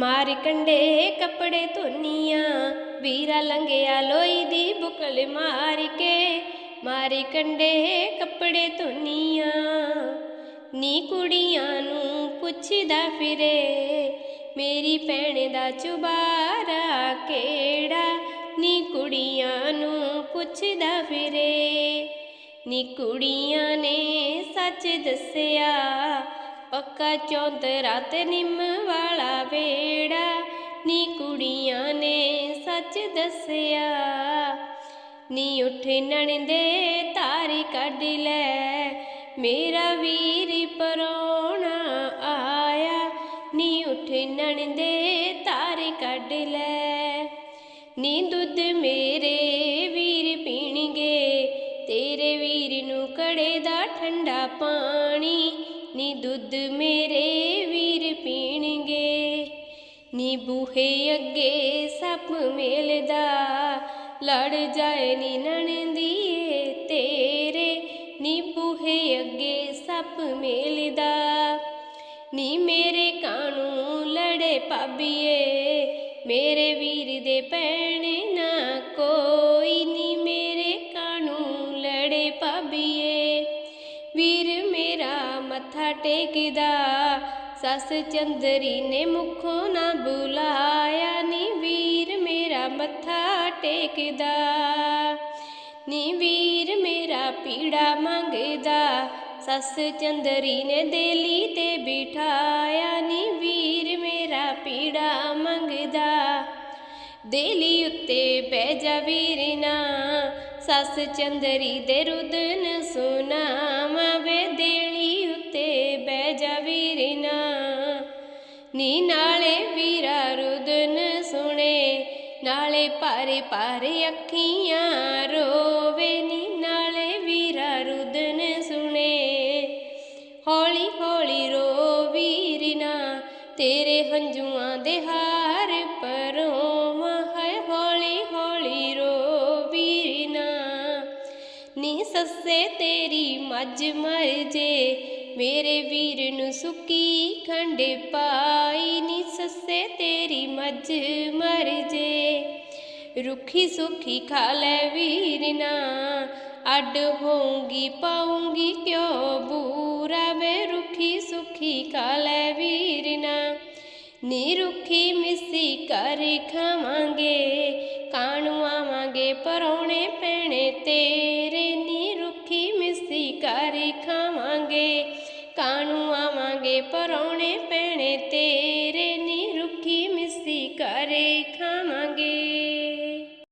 ਮਾਰ ਕੰਡੇ ਕੱਪੜੇ ਧੋਨੀਆਂ, ਵੀਰਾ ਲੰਘਿਆ ਲੋਈ ਦੀ ਬੁਕਲ ਮਾਰ ਕੇ। ਮਾਰੀ ਕੰਡੇ ਕੱਪੜੇ ਧੋਨੀਆਂ, ਨੀ ਕੁੜੀਆਂ ਨੂੰ ਪੁੱਛਦਾ ਫਿਰੇ। ਮੇਰੀ ਭੈਣ ਦਾ ਚੁਬਾਰਾ ਕਿਹੜਾ? ਨੀ ਕੁੜੀਆਂ ਨੂੰ ਪੁੱਛਦਾ ਫਿਰੇ। ਨੀ ਕੁੜੀਆਂ ਨੇ ਸੱਚ ਦੱਸਿਆ ਪੱਕਾ ਚੌਂਤਰਾ ਤੇ ਨਿੰਮ ਵਾਲਾ ਵੇੜਾ। ਨੀ ਕੁੜੀਆਂ ਨੇ ਸੱਚ ਦੱਸਿਆ। ਨੀ ਉੱਠ ਨਣਦੇ ਤਾਰੀ ਕੱਢ ਲੈ। ਮੇਰਾ ਵੀਰ ਪਰੋਣਾ ਆਇਆ। ਨੀ ਉੱਠ ਨਣਦੇ ਤਾਰੀ ਕੱਢ ਲੈ। ਨੀ ਦੁੱਧ ਮੇਰੇ ਵੀਰ ਪੀਣਗੇ। ਤੇਰੇ ਵੀਰ ਨੂੰ ਕੜੇ ਦਾ ਠੰਡਾ ਪਾਣੀ। ਨੀ ਦੁੱਧ ਮੇਰੇ ਵੀਰ ਪੀਣਗੇ, ਨੀ ਬੂਹੇ ਅੱਗੇ ਸੱਪ ਮੇਲਦਾ, ਲੜ ਜਾਏ ਨੀ ਨਣਦੀਏ ਤੇਰੇ, ਨੀ ਬੂਹੇ ਅੱਗੇ ਸੱਪ ਮੇਲਦਾ, ਨੀ ਮੇਰੇ ਕਾਣੂ ਲੜੇ ਭਾਬੀਏ, ਮੇਰੇ ਵੀਰ ਦੇ ਭੈਣ ਨਾ ਕੋ ਮੱਥਾ ਟੇਕਦਾ। ਸੱਸ ਚੰਦਰੀ ਨੇ ਮੁਖੋਂ ਨਾ ਬੁਲਾਇਆ, ਨੀ ਵੀਰ ਮੇਰਾ ਮੱਥਾ ਟੇਕਦਾ। ਨੀ ਵੀਰ ਮੇਰਾ ਪੀੜਾ ਮੰਗਦਾ, ਸੱਸ ਚੰਦਰੀ ਨੇ ਦੇਲੀ ਤੇ ਬਿਠਾਇਆ, ਨੀ ਵੀਰ ਮੇਰਾ ਪੀੜਾ ਮੰਗਦਾ। ਦੇਲੀ ਉੱਤੇ ਬਹਿ ਜਾ ਵੀਰ ਨਾ, ਸੱਸ ਚੰਦਰੀ ਦੇ ਰੁਦਨ ਸੁਨਾਵਾਂ ਵੇ ਦੇਲੀ ਨੀ ਨਾਲੇ ਵੀਰਾ ਰੁਦਨ ਸੁਣੇ, ਨਾਲੇ ਭਾਰੇ ਭਾਰੇ ਅੱਖੀਆਂ ਰੋਵੇ, ਨੀ ਨਾਲੇ ਵੀਰਾ ਰੁਦਨ ਸੁਣੇ। ਹੌਲੀ ਹੌਲੀ ਰੋ ਵੀਰਨਾ, ਤੇਰੇ ਹੰਝੂਆਂ ਦੇ ਹਾਰ ਪਰੋਵਾਂ। ਹੈ ਹੌਲੀ ਹੌਲੀ ਰੋ ਵੀਰਨਾ, ਨੀ ਸੱਸੇ ਤੇਰੀ ਮੱਝ ਮਰ ਜੇ ਮੇਰੇ ਵੀਰ ਨੂੰ ਸੁੱਕੀ ਖੰਡ ਪਾਈ ਨੀ ਸੱਸੇ ਤੇਰੀ ਮੱਝ ਮਰ ਜੇ। ਰੁੱਖੀ ਸੁੱਖੀ ਖਾ ਲੈ ਵੀਰ ਨਾ, ਅੱਡ ਹੋਊਂਗੀ ਪਾਉਂਗੀ ਕਿਉਂ ਬੂਰਾ? ਵੇ ਰੁੱਖੀ ਸੁੱਖੀ ਖਾ ਲੈ ਵੀਰ ਨਾ। ਨੀ ਰੁੱਖੀ ਮਿੱਸੀ ਕਰ ਖਾਵਾਂਗੇ, ਕਾਣੂ ਆਵਾਂਗੇ, ਪਰੌਣੇ ਪੈਣੇ ਤੇਰੇ। ਨੀ ਰੁੱਖੀ ਮਿੱਸੀ ਕਰ ਖਾਵਾਂਗੇ। ਕਾਣੂ ਆਵਾਂਗੇ? ਪਰੌਣੇ ਭੈਣੇ ਤੇ